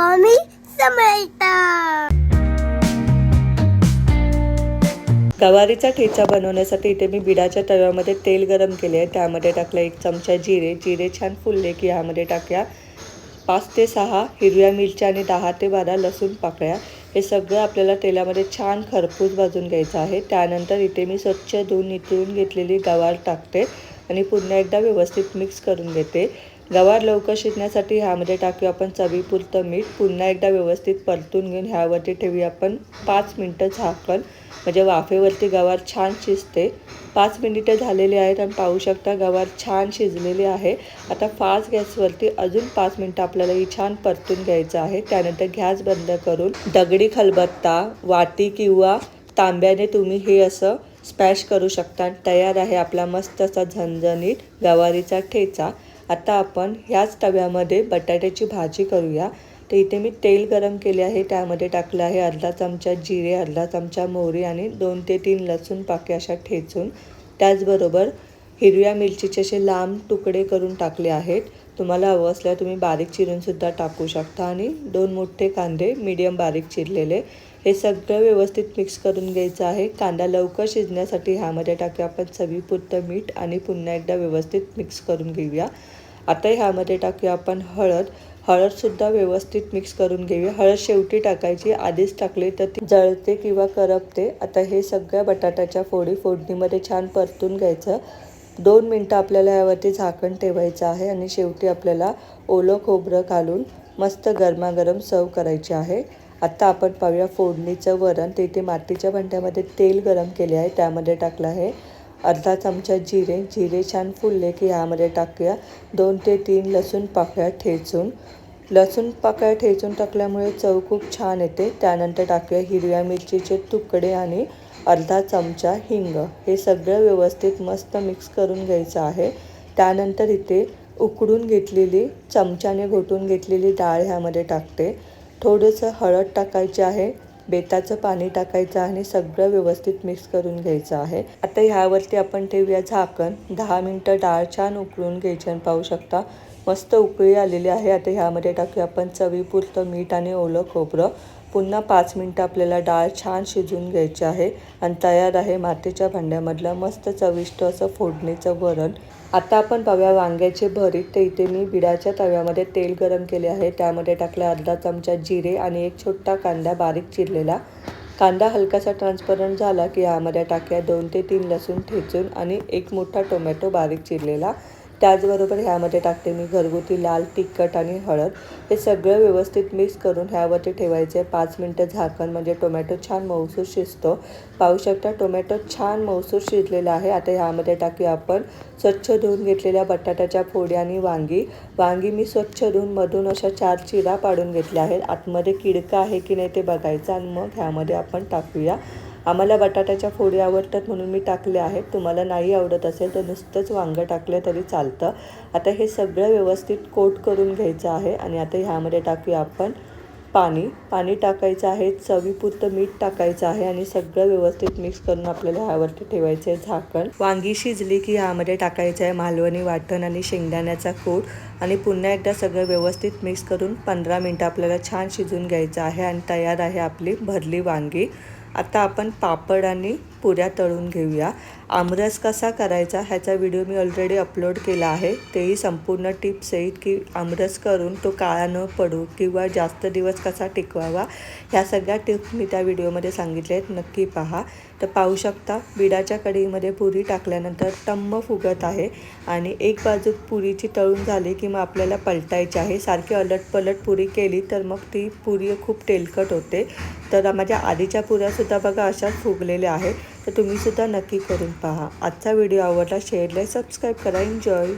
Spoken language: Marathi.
स्वामी गवारीचा ठेचा बनवण्यासाठी इथे मी बिडाच्या तव्यामध्ये तेल गरम केले आहे. त्यामध्ये टाकलं एक चमचा जिरे. जिरे छान फुलले की ह्यामध्ये टाकूया. पाच ते सहा हिरव्या मिरच्या आणि दहा ते बारा लसूण पाकळ्या. हे सगळं आपल्याला तेलामध्ये छान खरपूस भाजून घ्यायचं आहे. त्यानंतर इथे मी स्वच्छ धुवून नितळून घेतलेली गवार टाकते आणि पुन्हा एकदा व्यवस्थित मिक्स करून घेते. गवार लवकर शिजण्यासाठी ह्यामध्ये टाकूया आपण चवीपुरतं मीठ. पुन्हा एकदा व्यवस्थित परतून घेऊन ह्यावरती ठेवूया आपण पाच मिनटं झाकण. म्हणजे वाफेवरती गवार छान शिजते. पाच मिनिटं झालेली आहेत आणि पाहू शकता गवार छान शिजलेली आहे. आता फास्ट गॅसवरती अजून पाच मिनटं आपल्याला ही छान परतून घ्यायचं आहे. त्यानंतर गॅस बंद करून दगडी खलबत्ता वाटी किंवा तांब्याने तुम्ही हे असं स्पॅश करू शकता. तयार आहे आपला मस्त असा झणझणीत गवारीचा ठेचा. आता आपण ह्याच तव्यामध्ये बटाट्याची भाजी करूया. तर इथे मी तेल गरम केले आहे. त्यामध्ये टाकलं आहे अर्धा चमचा जिरे अर्धा चमचा मोहरी आणि दोन ते तीन लसूण पाके अशा ठेचून. त्याचबरोबर हिरव्या मिरचीचे असे लांब तुकडे करून टाकले आहेत. तुम्हाला हवं असल्या तुम्ही बारीक चिरूनसुद्धा टाकू शकता आणि दोन मोठे कांदे मीडियम बारीक चिरलेले. हे सगळं व्यवस्थित मिक्स करून घ्यायचं आहे. कांदा लवकर शिजण्यासाठी ह्यामध्ये टाकूया आपण चवीपुरतं मीठ आणि पुन्हा एकदा व्यवस्थित मिक्स करून घेऊया. आता ह्यामध्ये टाकूया आपण हळद. हळदसुद्धा व्यवस्थित मिक्स करून घेऊया. हळद शेवटी टाकायची. आधीच टाकली तर ती जळते किंवा करपते. आता हे सगळ्या बटाट्याच्या फोडी फोडणीमध्ये छान परतून घ्यायचं. दोन मिनटं आपल्याला यावरती झाकण ठेवायचं आहे आणि शेवटी आपल्याला ओलं खोबरं घालून मस्त गरमागरम सर्व करायचे आहे. आत्ता आपण पाहूया फोडणीचं वरण. तिथे इथे मातीच्या भांड्यामध्ये तेल गरम केले आहे. त्यामध्ये टाकलं आहे अर्धा चमचा जिरे. जिरे छान फुलले की ह्यामध्ये टाकूया. दोन ते तीन लसूण पाकळ्या ठेचून. लसूण पाकळ्या ठेचून टाकल्यामुळे चव खूप छान येते. त्यानंतर टाकूया हिरव्या मिरचीचे तुकडे आणि अर्धा चमचा हिंग. हे सगळं व्यवस्थित मस्त मिक्स करून घ्यायचं आहे. त्यानंतर इथे उकडून घेतलेली चमच्याने घोटून घेतलेली डाळ ह्यामध्ये टाकते. थोडंसं हळद टाकायचं आहे बेताचं पाणी टाकायचं आणि सगळं व्यवस्थित मिक्स करून घ्यायचं आहे. आता ह्यावरती आपण ठेवूया झाकण. दहा मिनटं डाळ छान उकळून घ्यायची आणि पाहू शकता मस्त उकळी आलेली आहे. आता ह्यामध्ये टाकूया आपण चवीपुरतं मीठ आणि ओलं खोबरं. पुन्हा पाच मिनटं आपल्याला डाळ छान शिजवून घ्यायची आहे आणि तयार आहे मातीच्या भांड्यामधलं मस्त चविष्ट असं फोडणीचं वरण. आता आपण पाहूया वांग्याचे भरीत ते इथे मी बिडाच्या तव्यामध्ये तेल गरम केले आहे. त्यामध्ये टाकलं अर्धा चमचा जिरे आणि एक छोटा कांदा बारीक चिरलेला. कांदा हलकासा ट्रान्सपरंट झाला की यामध्ये टाक्या दोन ते तीन लसूण ठेचून आणि एक मोठा टोमॅटो बारीक चिरलेला. त्याचबरोबर ह्यामध्ये टाकते मी घरगुती लाल तिखट आणि हळद. हे सगळं व्यवस्थित मिक्स करून ह्यावरती ठेवायचे पाच मिनटं झाकण म्हणजे टोमॅटो छान मऊसूर शिजतो. पाहू शकता टोमॅटो छान मऊसूर शिजलेला आहे. आता ह्यामध्ये टाकूया आपण स्वच्छ धुवून घेतलेल्या बटाट्याच्या फोडी आणि वांगी. वांगी मी स्वच्छ धुवून मधून अशा चार चिरा पाडून घेतल्या आहेत. आतमध्ये किडका आहे की नाही ते बघायचं आणि मग ह्यामध्ये आपण टाकूया. आम्हाला बटाट्याच्या फोडी आवडतात म्हणून मी टाकले आहेत. तुम्हाला नाही आवडत असेल तर नुसतंच वांगं टाकलं तरी चालतं. आता हे सगळं व्यवस्थित कोट करून घ्यायचं आहे आणि आता ह्यामध्ये टाकूया आपण पाणी. पाणी टाकायचं आहे चवीपुरतं मीठ टाकायचं आहे आणि सगळं व्यवस्थित मिक्स करून आपल्याला ह्यावरती ठेवायचं आहे झाकण. वांगी शिजली की ह्यामध्ये टाकायचं आहे मालवणी वाटण आणि शेंगदाण्याचा कूट आणि पुन्हा एकदा सगळं व्यवस्थित मिक्स करून पंधरा मिनटं आपल्याला छान शिजून घ्यायचं आहे आणि तयार आहे आपली भरली वांगी. आता आपण पापड आणि पुऱ्या तळून घेऊया. आमरस कसा करायचा ह्याचा व्हिडिओ मी ऑलरेडी अपलोड केला आहे. तेही संपूर्ण टिप्स आहेत की आमरस करून तो काळा न पडू किंवा जास्त दिवस कसा टिकवावा ह्या सगळ्या टिप्स मी त्या व्हिडिओमध्ये सांगितले आहेत. नक्की पहा. तर पाहू शकता बिडाच्या कढईमध्ये पुरी टाकल्यानंतर टम्म फुगत आहे आणि एक बाजू पुरीची तळून झाली की मग आपल्याला पलटायची आहे. सारखी अलट पलट पुरी केली तर मग ती पुरी खूप तेलकट होते. तर माझ्या आधीच्या पुऱ्यासुद्धा बघा अशाच फुगलेल्या आहेत. तर तुम्हीसुद्धा नक्की करून पहा. आजचा व्हिडिओ आवडला शेअरला सबस्क्राईब करा. एन्जॉय